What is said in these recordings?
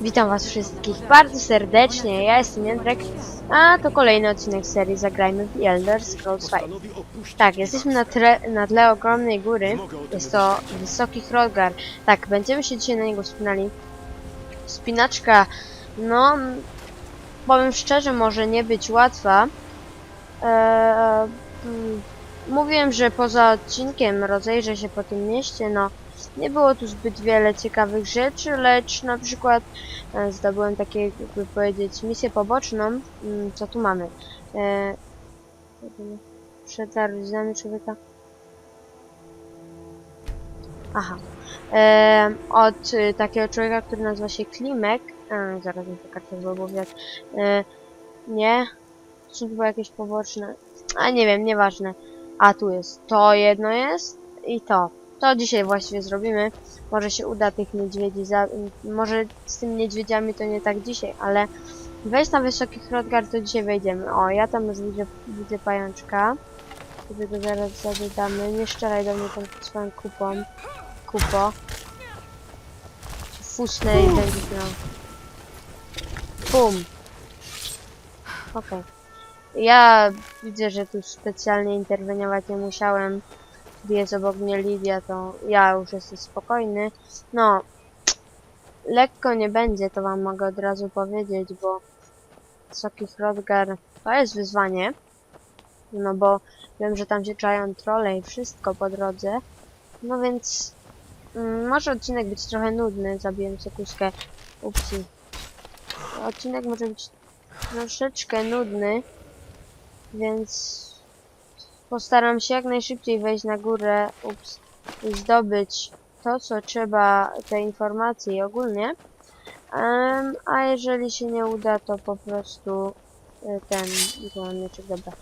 Witam was wszystkich bardzo serdecznie, ja jestem Jędrek, a to kolejny odcinek serii Zagrajmy w Elder Scrolls V. Tak, jesteśmy na, na tle ogromnej góry, jest to wysoki Hrothgar. Tak, będziemy się dzisiaj na niego wspinali. Spinaczka, no, powiem szczerze, może nie być łatwa. Eee, mm, mówiłem, że poza odcinkiem rozejrzę się po tym mieście, no, nie było tu zbyt wiele ciekawych rzeczy, lecz na przykład e, zdobyłem takie, jakby powiedzieć, misję poboczną. Mm, Co tu mamy? E, przed narodzinami człowieka. Aha. E, od takiego człowieka, który nazywa się Klimek. Zaraz mi pokażę wywiad. E, nie. Są chyba jakieś poboczne. A nie wiem, nieważne. A tu jest. To jedno jest i to. To dzisiaj właściwie zrobimy. Może się uda tych niedźwiedzi za... Może z tymi niedźwiedziami to nie tak dzisiaj, ale wejść na wysoki Hrothgar to dzisiaj wejdziemy. O, ja tam już widzę, widzę pajączka. Którego zaraz zadodamy. Nie szczeraj do mnie tą swoją kupą. Kupo. Fusnę i będziesz miał. Bum. Okej. Ja widzę, że tu specjalnie interweniować nie musiałem jest obok mnie Lidia, to ja już jestem spokojny. No, lekko nie będzie, to wam mogę od razu powiedzieć, bo Wysoki Hrothgar to jest wyzwanie. No bo wiem, że tam się czają trole i wszystko po drodze. No więc mm, może odcinek być trochę nudny, zabiłem sekuskę. Upsi. Odcinek może być troszeczkę nudny, więc Postaram się jak najszybciej wejść na górę ups, i zdobyć to, co trzeba, te informacje ogólnie. Em, a jeżeli się nie uda, to po prostu y, ten, mieczek, dobra.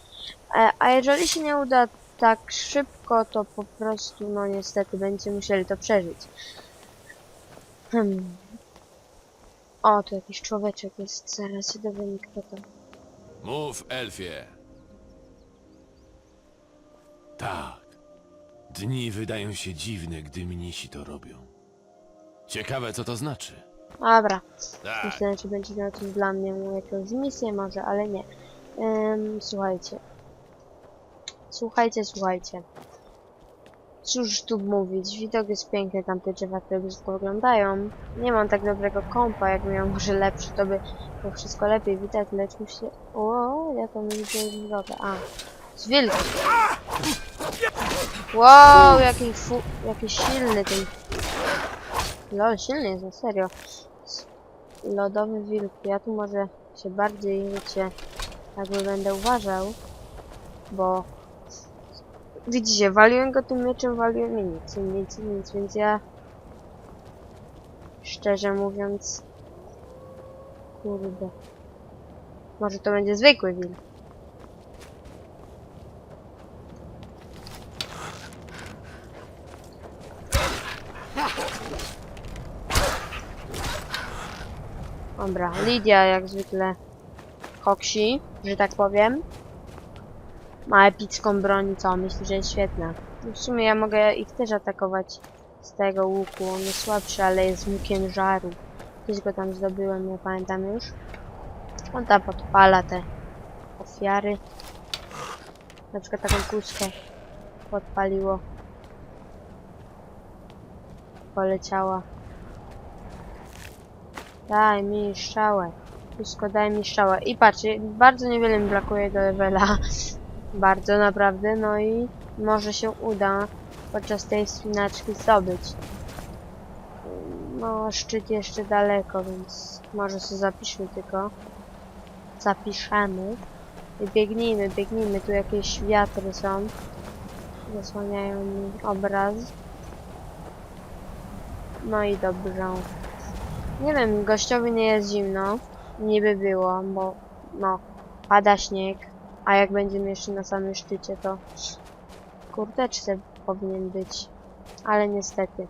E, a jeżeli się nie uda tak szybko, to po prostu, no niestety, będziecie musieli to przeżyć. Hmm. O, tu jakiś człowieczek jest, zaraz się dowiem kto to. Mów, Elfie. Tak. Dni wydają się dziwne, gdy mnisi to robią. Ciekawe, co to znaczy. Dobra. Tak. Myślę, że będzie miał coś dla mnie, jakąś misję może, ale nie. Ym, słuchajcie. Słuchajcie, słuchajcie. Cóż tu mówić, widok jest piękny, tamte drzewa, które brzydko wyglądają. Nie mam tak dobrego kompa, jak miał może lepszy, to by było wszystko lepiej widać, lecz muszę... O, ja to nie widzę drogę. A, z wilk. Wow, jaki fu... jaki silny ten... Lol, silny jest, na serio. Lodowy wilk. Ja tu może się bardziej, wiecie, jakby będę uważał, bo widzicie, waliłem go tym mieczem, waliłem i nic, nic, nic, więc ja szczerze mówiąc kurde może to będzie zwykły wilk. Dobra, Lidia jak zwykle koksi, że tak powiem. Ma epicką broń, co myślę, że jest świetna. No W sumie ja mogę ich też atakować z tego łuku. On jest słabszy, ale jest łukiem żaru. Kiedyś go tam zdobyłem, nie pamiętam już. On tam podpala te ofiary. Na przykład taką kuskę podpaliło. Poleciała. Daj mi strzałę. Wszystko daj mi strzałę. I patrzcie, bardzo niewiele mi brakuje do levela. bardzo naprawdę, no i może się uda podczas tej spinaczki zdobyć. No, szczyt jeszcze daleko, więc może sobie zapiszmy tylko. Zapiszemy. I biegnijmy, biegnijmy. Tu jakieś wiatry są. Zasłaniają mi obraz. No i dobrze. Nie wiem, gościowi nie jest zimno. Niby było, bo no, pada śnieg. A jak będziemy jeszcze na samym szczycie, to kurteczce powinien być. Ale niestety.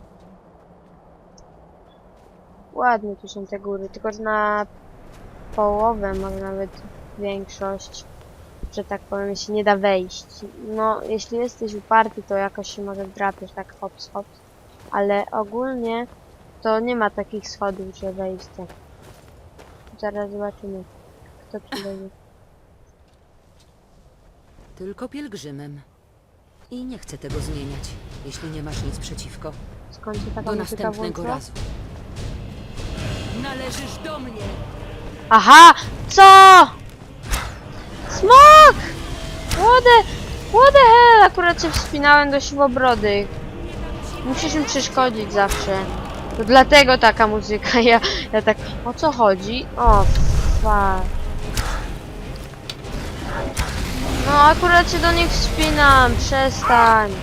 Ładnie tu są te góry, tylko że na połowę, może nawet większość, że tak powiem, się nie da wejść. No, jeśli jesteś uparty, to jakoś się może wdrapiesz, tak hops hops. Ale ogólnie to nie ma takich schodów, że wejście. Zaraz zobaczymy, kto tu będzie. Tylko pielgrzymem. I nie chcę tego zmieniać, jeśli nie masz nic przeciwko. Skąd się taka Do muzyka następnego włączyła? razu. Należysz do mnie! Aha! Co? Smok! What the, what the hell? Akurat się wspinałem do siłobrody. Musisz mi przeszkodzić zawsze. To dlatego taka muzyka. Ja, ja tak, o co chodzi? O, fuck. No, akurat się do nich wspinam. Przestań.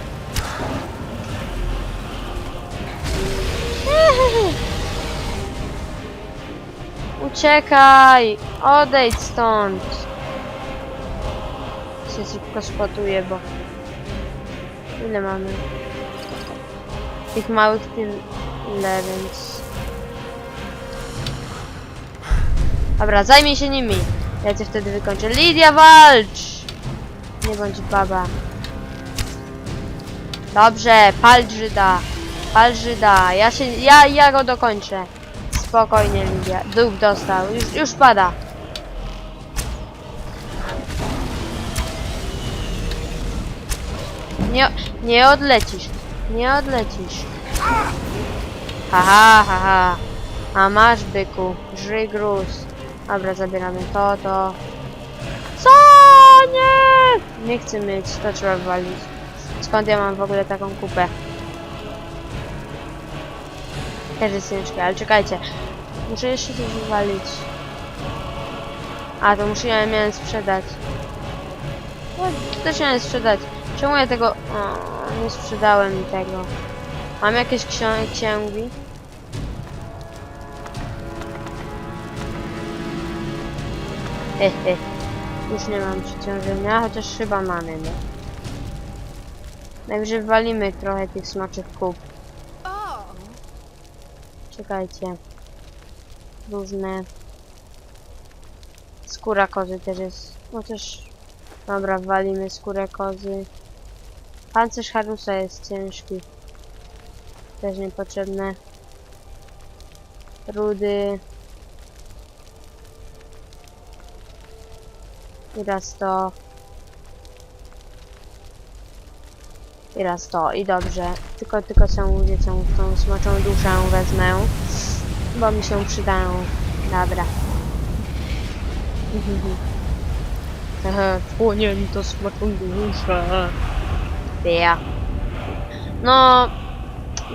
Uciekaj! Odejdź stąd! Się szybko spotuję, bo... Ile mamy? Tych małych tyle, więc... Dobra, zajmij się nimi. Ja cię wtedy wykończę. Lidia, walcz! Nie bądź baba. Dobrze, pal Żyda. Pal Żyda. Ja się... Ja, ja go dokończę. Spokojnie, Lidia. Duch dostał. Już, już pada. Nie, nie odlecisz. Nie odlecisz. Haha, haha. A masz, byku. Żryj gruz. Dobra, zabieramy to, to. Co? Nie! Nie chcę mieć. To trzeba wywalić. Skąd ja mam w ogóle taką kupę? Też jest ciężkie, ale czekajcie. Muszę jeszcze coś wywalić. A, to muszę ja miałem sprzedać. No, to też miałem sprzedać. Czemu ja tego... O, nie sprzedałem tego. Mam jakieś księgi? Hehe. Już nie mam przeciążenia, chociaż chyba mamy, no. Najwyżej walimy trochę tych smaczych kup. Czekajcie. Różne. Skóra kozy też jest. No też. Dobra, walimy skórę kozy. Pancerz Harusa jest ciężki. Też niepotrzebne. Rudy. I raz to. I raz to. I dobrze. Tylko, tylko całą, wiecie, tą smoczą duszę wezmę. Bo mi się przydają. Dobra. Hehe, płonięto smoczą duszę. Ja. No,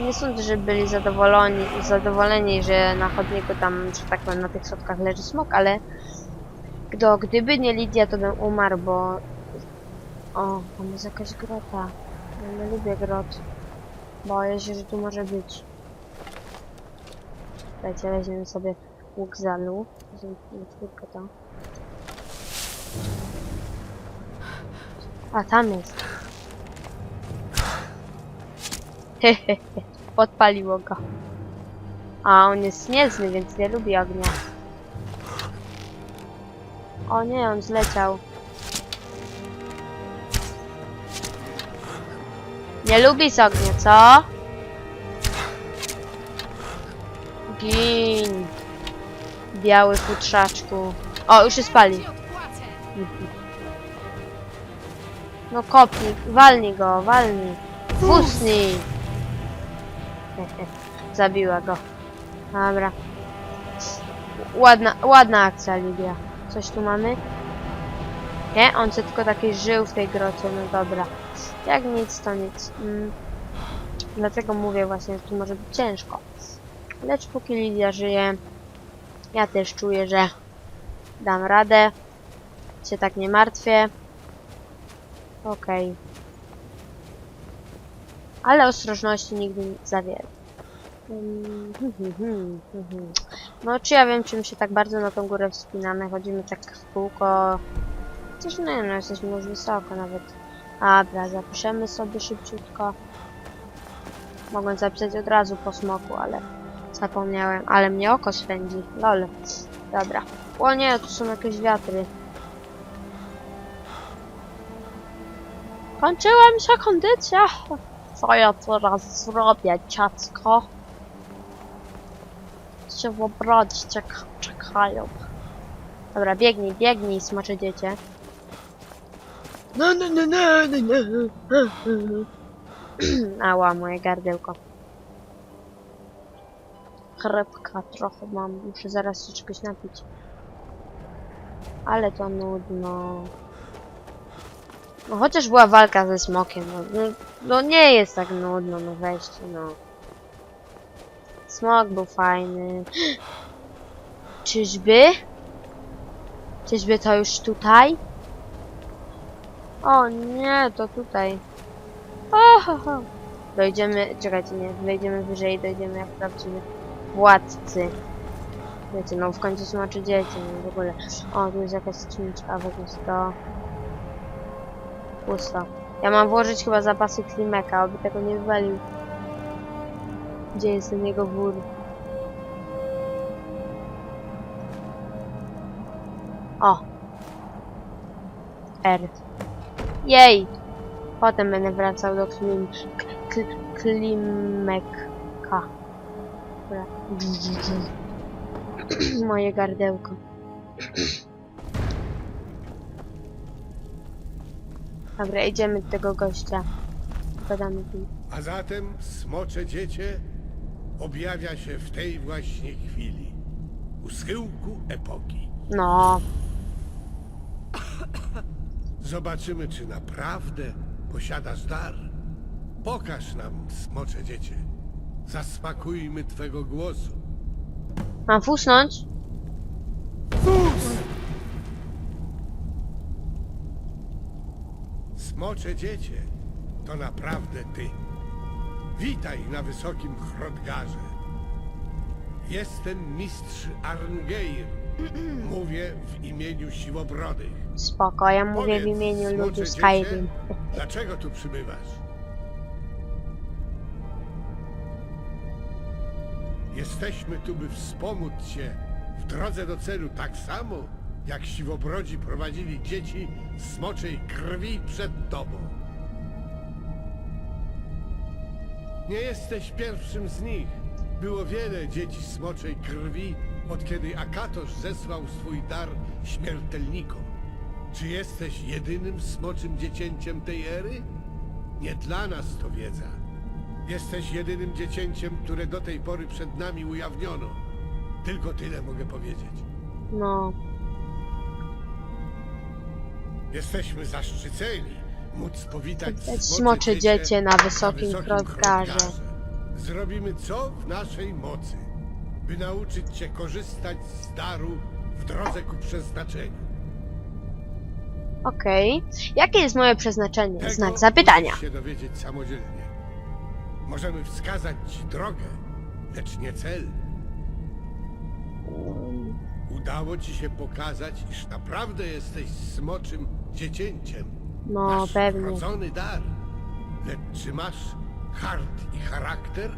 nie sądzę, że byli zadowoleni, zadowoleni, że na chodniku tam, że tak powiem, na tych schodkach leży smok, ale gdo, gdyby nie Lidia, to bym umarł, bo... O, tam jest jakaś grota. Ja nie lubię grot. Boję się, że tu może być. Słuchajcie, weźmiemy sobie łuk zalu. Weźmiemy tylko to. A, tam jest. Hehehe, podpaliło go. A, on jest niezły, więc nie lubi ognia. O nie, on zleciał. Nie lubi z ognia, co? Gin. Biały futrzaczku. O, już się spali. No kopnij, walnij go, walnij. Fusnij. Zabiła go. Dobra. Ładna, ładna akcja, Lidia. Coś tu mamy? Nie? On się tylko taki żył w tej grocie, no dobra. Jak nic, to nic. Mm. Dlatego mówię właśnie, że tu może być ciężko. Lecz póki Lidia żyje, ja też czuję, że dam radę. Się tak nie martwię. Okej. Ale ostrożności nigdy nie za wiele. No, czy ja wiem, czym się tak bardzo na tą górę wspinamy? Chodzimy tak w kółko. Coś nie no, jesteśmy już wysoko nawet. Dobra, zapiszemy sobie szybciutko. Mogłem zapisać od razu po smoku, ale zapomniałem. Ale mnie oko swędzi. Lol. Dobra. O nie, tu są jakieś wiatry. Kończyła mi się kondycja. Co ja teraz zrobię, ciacko? siłobrodzi czeka, czekają. Dobra, biegnij, biegnij, smocze dziecię. No, no, no, no, no, no. Ała, moje gardełko. Chrypka trochę mam, muszę zaraz się czegoś napić. Ale to nudno. No chociaż była walka ze smokiem, no, no, nie jest tak nudno, no weźcie, no. Smok był fajny. Czyżby? Czyżby to już tutaj? O nie, to tutaj. O, ho, ho. Dojdziemy, czekajcie, nie, wejdziemy wyżej dojdziemy jak prawdziwy władcy. Wiecie, no w końcu smoczy dzieci, no w ogóle. O, tu jest jakaś skrzynka, a w jest to... Pusto. Ja mam włożyć chyba zapasy Klimeka, aby tego nie wywalił. Gdzie jest ten jego wór? O! R. Jej! Potem będę wracał do klim... K Klimeka. Moje gardełko. Dobra, idziemy do tego gościa. Gadamy z nim. A zatem smocze dziecię objawia się w tej właśnie chwili, u schyłku epoki. No, Zobaczymy, czy naprawdę posiadasz dar. Pokaż nam, smocze dziecię. Zasmakujmy twego głosu. mam fusnąć? Smocze dziecię, to naprawdę ty. Witaj na wysokim Hrodgarze. Jestem mistrz Arngeir. Mówię w imieniu Siłobrodych. Spoko, ja mówię w Powiedz, imieniu smocze ludu dziecię, Skyrim. Dlaczego tu przybywasz? Jesteśmy tu, by wspomóc Cię w drodze do celu tak samo, jak siwobrodzi prowadzili dzieci z smoczej krwi przed Tobą. Nie jesteś pierwszym z nich. Było wiele dzieci smoczej krwi, od kiedy Akatosz zesłał swój dar śmiertelnikom. Czy jesteś jedynym smoczym dziecięciem tej ery? Nie dla nas to wiedza. Jesteś jedynym dziecięciem, które do tej pory przed nami ujawniono. Tylko tyle mogę powiedzieć. No, Jesteśmy zaszczyceni móc powitać smocze dziecię na wysokim Hrodgarze. Zrobimy co w naszej mocy, by nauczyć cię korzystać z daru w drodze ku przeznaczeniu. okej. Jakie jest moje przeznaczenie? Tego Znak zapytania. się dowiedzieć samodzielnie. Możemy wskazać ci drogę, lecz nie cel. Udało ci się pokazać, iż naprawdę jesteś smoczym dziecięciem. No, masz pewnie. wrodzony dar. Lecz czy masz hart i charakter,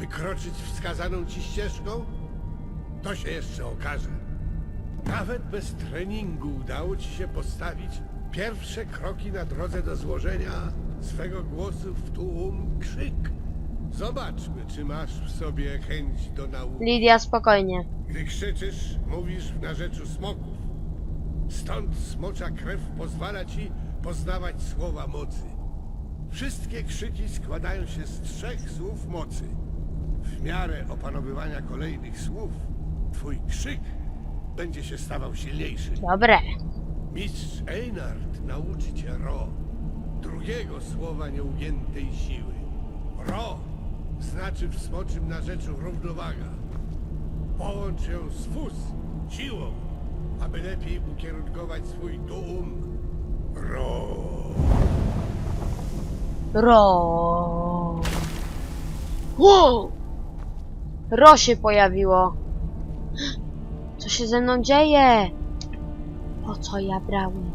by kroczyć wskazaną ci ścieżką? To się jeszcze okaże. Nawet bez treningu udało ci się postawić pierwsze kroki na drodze do złożenia swego głosu w tłum krzyk. Zobaczmy, czy masz w sobie chęć do nauki. Lidia, spokojnie. Gdy krzyczysz, mówisz w narzeczu smoków. Stąd smocza krew pozwala ci poznawać słowa mocy. Wszystkie krzyki składają się z trzech słów mocy. W miarę opanowywania kolejnych słów, twój krzyk będzie się stawał silniejszy. Dobre. Mistrz Einard nauczy cię Ro, drugiego słowa nieugiętej siły. Ro znaczy w smoczym narzeczu równowaga. Połącz ją z fus, siłą, aby lepiej ukierunkować swój dum. Ro. Ro. Wow! Ro się pojawiło. Co się ze mną dzieje? Po co ja brałem?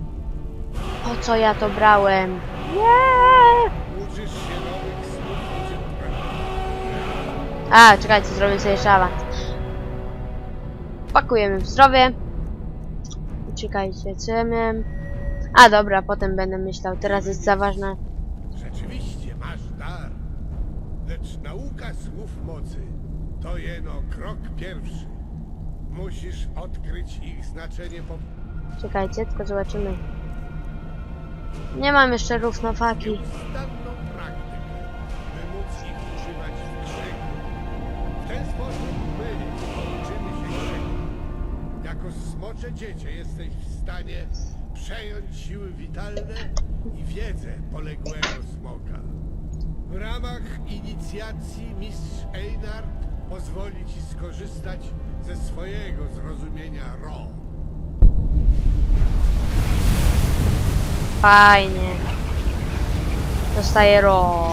Po co ja to brałem? Nie! Uczysz się nowych słów A, czekajcie, zrobię sobie jeszcze awans. Pakujemy w zdrowie. Czekajcie, co ja miałem? A, dobra, potem będę myślał. Teraz jest za ważne. Rzeczywiście masz dar, lecz nauka słów mocy To jeno krok pierwszy. Musisz odkryć ich znaczenie po Czekajcie, tylko zobaczymy. Nie mam jeszcze równowagi. nieustanną praktykę, by móc ich używać w krzyku. W ten sposób Jako smocze dziecię jesteś w stanie przejąć siły witalne i wiedzę poległego smoka. W ramach inicjacji mistrz Einard pozwoli ci skorzystać ze swojego zrozumienia Ro. Fajnie. Dostaję ro.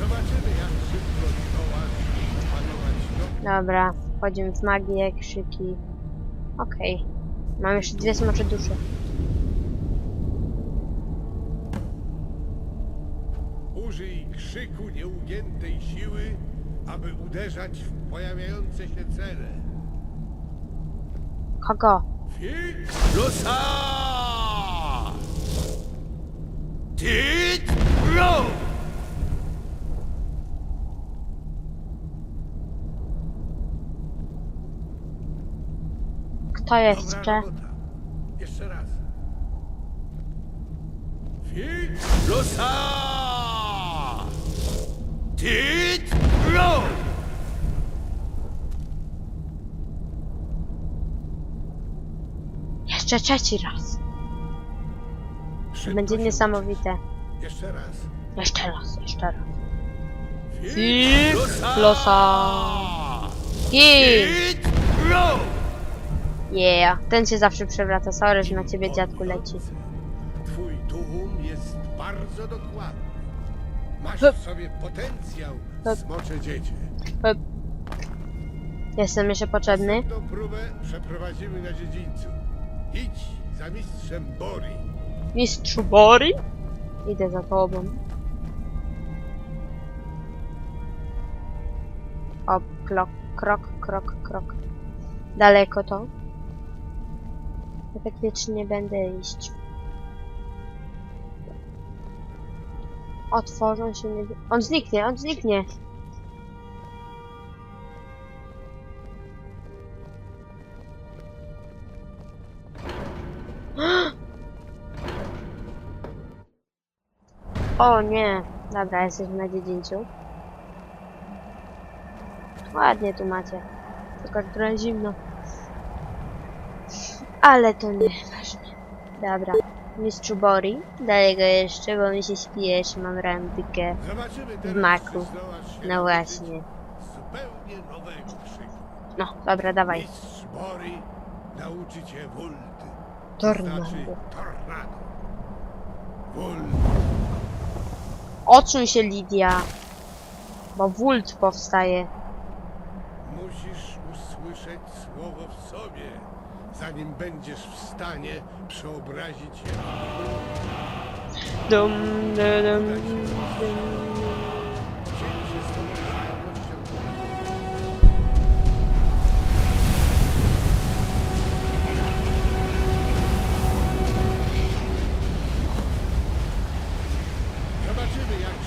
Zobaczymy jak szybko zdołasz opanować no, Dobra, wchodzimy w magię, krzyki. Okej. Mam jeszcze dwie smocze dusze. Użyj krzyku nieugiętej siły, aby uderzać w pojawiające się cele. Kogo? Fix Lusa! Tit Ro! Dobra jeszcze? Jeszcze raz. Fix Lusa! Tit! Jeszcze trzeci raz. Będzie niesamowite. Jeszcze raz. Jeszcze raz, jeszcze raz. Lusa! Losa. Gin! Tit Ro! Yeah. Ten się zawsze przewraca. Sorry, że na ciebie dziadku leci. Twój tłum jest bardzo dokładny. Masz w sobie potencjał smocze dziecię. Jestem jeszcze potrzebny. Następną próbę przeprowadzimy na dziedzińcu. Idź za mistrzem Bori. Mistrzu Bori? Idę za tobą. O, krok, krok, krok, krok. Daleko to? Ja wiecznie będę iść. Otworzą się nie... On zniknie, on zniknie! O nie! Dobra, jesteśmy na dziedzińcu. Ładnie tu macie. Tylko trochę zimno. Ale to nie ważne. Dobra. Mistrzu Bori. Dalej go jeszcze, bo mi się śpieszy. Mam randkę. Teraz, maku. No właśnie. No, dobra, dawaj. Bori nauczy cię wulty. Tornado. Znaczy tornado. Wult. Odsuń się, Lidia. Bo wult powstaje. Musisz usłyszeć słowo w sobie, zanim będziesz w stanie przeobrazić je. Dum, dum, dum, dum.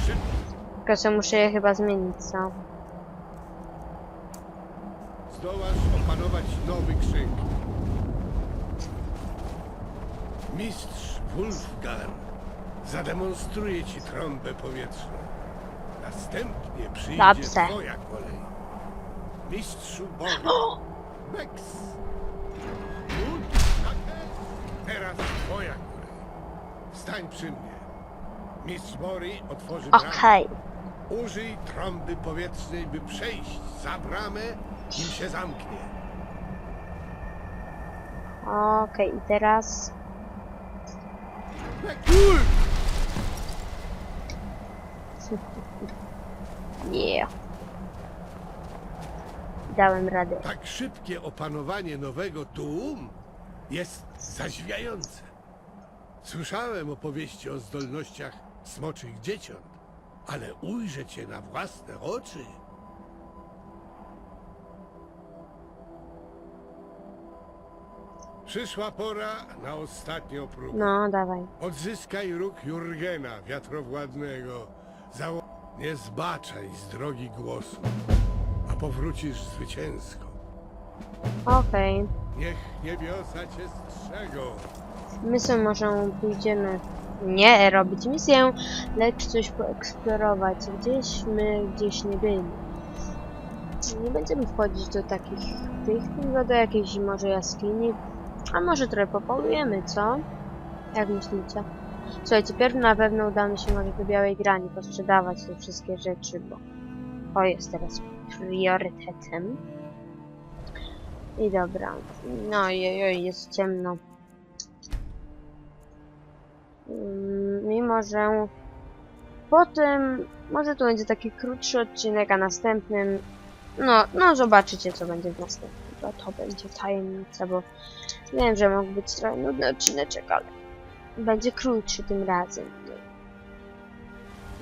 Szybko Tylko że muszę je chyba zmienić, co? zdołasz opanować nowy krzyk. Mistrz Wulfgar zademonstruje ci trąbę powietrzną. Następnie przyjdzie Dobrze. twoja kolej. Mistrzu Boga. Bex. Teraz twoja kolej. Stań przy mnie. Mistrz Mori otworzy bramę. Okej. Użyj trąby powietrznej, by przejść za bramę, nim się zamknie. Okej, i teraz... Yeah. Dałem radę. Tak szybkie opanowanie nowego tuum jest zadziwiające. Słyszałem opowieści o zdolnościach smoczych dzieciąt, ale ujrzeć je na własne oczy. Przyszła pora na ostatnią próbę. No, dawaj. Odzyskaj róg Jurgena, wiatrowładnego. Zało... Nie zbaczaj z drogi głosu, a powrócisz zwycięsko. Okej. Niech niebiosa cię strzegą. My sobie może pójdziemy nie robić misję, lecz coś poeksplorować. Gdzieś my gdzieś nie byli. Nie będziemy wchodzić do takich tych, tylko do jakiejś może jaskini. A może trochę popolujemy, co? Jak myślicie? Słuchajcie, pierw na pewno udamy się może do Białej Grani posprzedawać te wszystkie rzeczy, bo to jest teraz priorytetem. I dobra. No i jest ciemno. Mm, Mimo, że potem może to będzie taki krótszy odcinek, a następnym no, no zobaczycie co będzie w następnym. To, to będzie tajemnica, bo wiem, że mógł być trochę nudny odcineczek, ale będzie krótszy tym razem. No.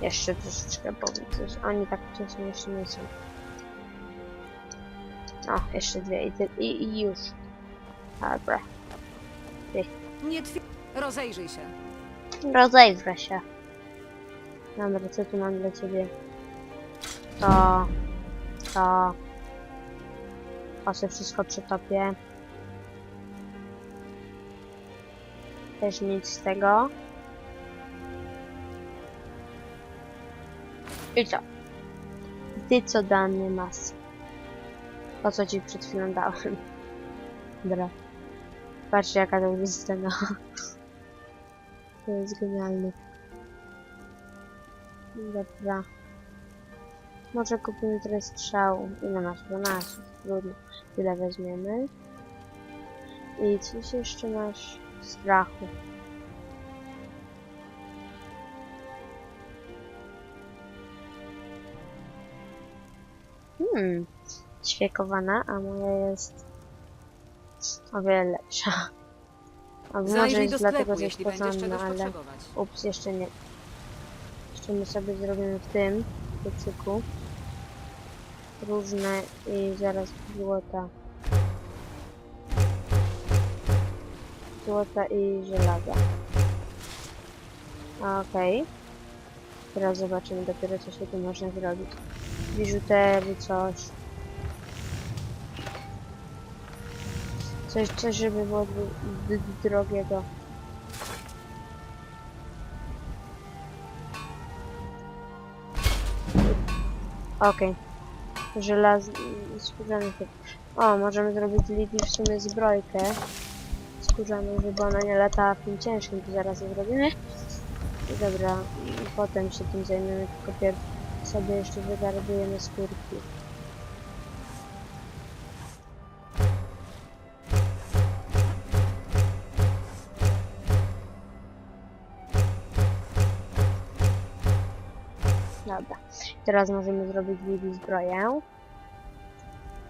Jeszcze troszeczkę powiem, że oni tak wcześnie jeszcze nie są. No, jeszcze dwie i, ty, i, i już. Dobra. Nie twi... Rozejrzyj się. Rozejrzę się. Dobra, co tu mam dla ciebie? To... To... Sobie wszystko przetopię. Też nic z tego. I co? Ty co dany mas? To co ci przed chwilą dałem. Dobra. Patrzcie jaka to jest scena. To jest genialne. Dobra. Może kupimy trochę strzał. Ile masz? 12. Trudno. Tyle weźmiemy. I coś jeszcze masz? Strachu. Hmm. Ćwiekowana, a moja jest o wiele lepsza. A może jest dlatego, że jest porządna, ale... Ups, jeszcze nie. Jeszcze my sobie zrobimy w tym piecyku różne i zaraz złota. Złota i żelaza. Okej. Teraz zobaczymy dopiero co się tu można zrobić. Biżutery, coś. Coś, coś żeby było drogiego. Okej. Żelaz... skórzany typ. O, możemy zrobić Lidii w sumie zbrojkę. Skórzaną, żeby ona nie latała tym ciężkim, to zaraz zrobimy. I dobra, potem się tym zajmiemy, tylko pierw sobie jeszcze wygarbujemy skórki. Teraz możemy zrobić Lidii zbroję.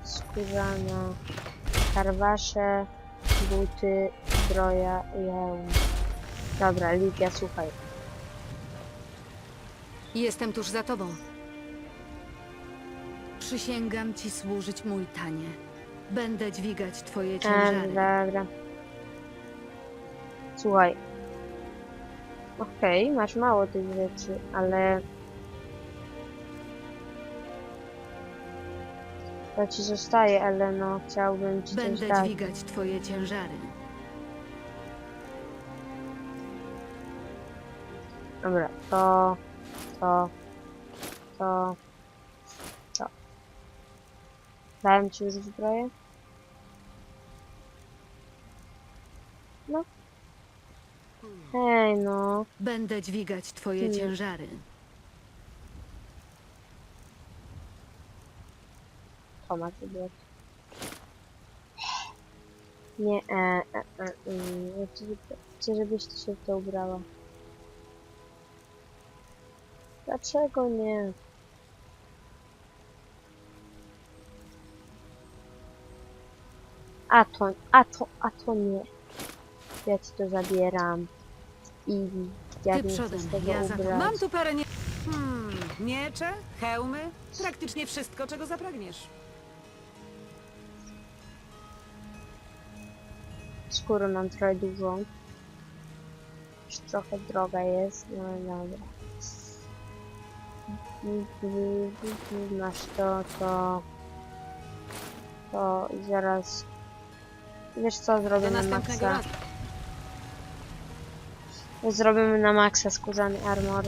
Skórzana, karwasze, buty, zbroja i hełm. Dobra, Lidia, słuchaj. Jestem tuż za tobą. Przysięgam ci służyć mój tanie. Będę dźwigać twoje E, ciężary. dobra. Słuchaj. Okej, masz mało tych rzeczy, ale... To ci zostaje, ale no, chciałbym ci coś Będę dać. dźwigać twoje ciężary. Dobra, to, to, to, to. Dałem ci już zbroję? No. Hej, no. Będę dźwigać twoje Hmm. ciężary. To ma tu być. Nie, e, e, e, mm, ja chcę, żebyś ty się w to ubrała. Dlaczego nie? A to, a to, a to nie. Ja ci to zabieram. I jak Ty nie chcę przodem, z tego ja za ubrać. Mam tu parę nie... Hmm, miecze, hełmy, praktycznie wszystko, czego zapragniesz. Skóry mam trochę dużą. Już trochę droga jest, no ale dobra. Masz to, to, To zaraz... Wiesz co, Do zrobię na maksa. Zrobimy na maksa skórzany armor.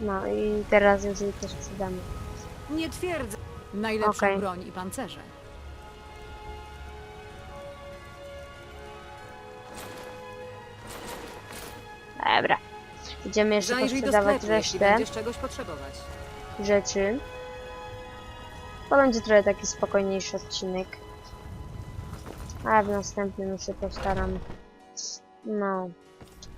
No i teraz już jej to sprzedamy. Nie twierdzę. Najlepszą Okej. broń i pancerze. Dobra. Idziemy jeszcze Zajrzyj do posprzedawać sklepu, jeśli resztę będziesz czegoś potrzebować. rzeczy. To będzie trochę taki spokojniejszy odcinek. A w następnym już się postaram. No,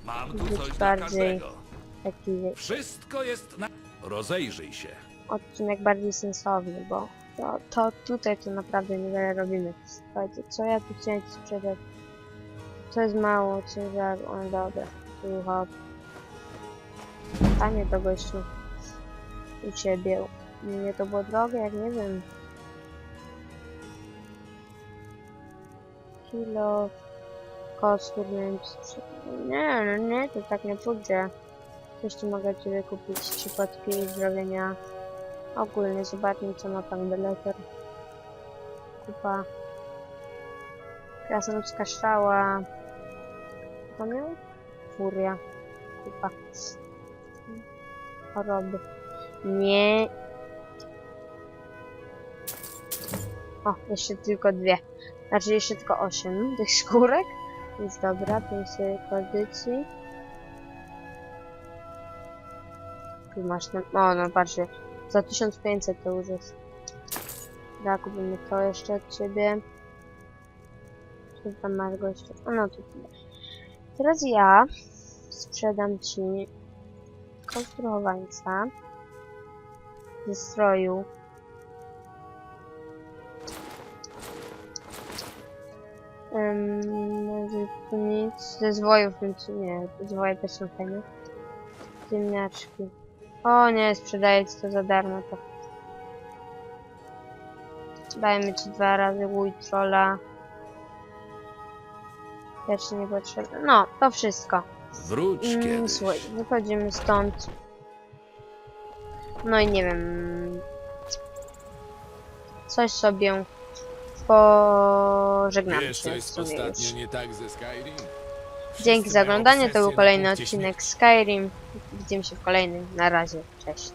Mam tu Być coś bardziej- dla każdego. Taki Wszystko jest na... Rozejrzyj się. odcinek bardziej sensowny, bo to, to tutaj to naprawdę niewiele robimy. Słuchajcie, co ja tu chciałem ci sprzedać? To jest mało ciężaru. O, dobra. Tu hop. Panie to gościu. U ciebie. Nie to było drogie, jak nie wiem. Kilo. Kostur, nie wiem, czy Nie, no nie, to tak nie pójdzie. Tu mogę ciebie kupić, trzy potki i zrobienia. Ogólnie zobaczmy co ma pan Beleter. Kupa. Krasnoludzka strzała. Co miał? Furia. Kupa. Choroby. Nie. O, jeszcze tylko dwie. Znaczy jeszcze tylko osiem tych skórek. Jest dobra, pięć kondycji. Masz ten... O, no patrzcie. Za 1500 to już jest. Da, kupimy to jeszcze od ciebie. Co tam masz gościa? A no, tu. Teraz ja sprzedam ci konstruowańca ze stroju. Um, nic. Ze zwojów, więc nie, zwoje też są fajne. Ziemniaczki. O nie, sprzedaję ci to za darmo to. Dajmy ci dwa razy łój trolla. Też nie potrzebne. No, to wszystko. Wróć Mm, kiedyś. słuchaj, wychodzimy stąd. No i nie wiem. Coś sobie pożegnamy Wiesz, się co w jest sumie już. ostatnio nie tak ze Skyrim? Dzięki za oglądanie, to był kolejny odcinek Skyrim. Widzimy się w kolejnym. Na razie, cześć.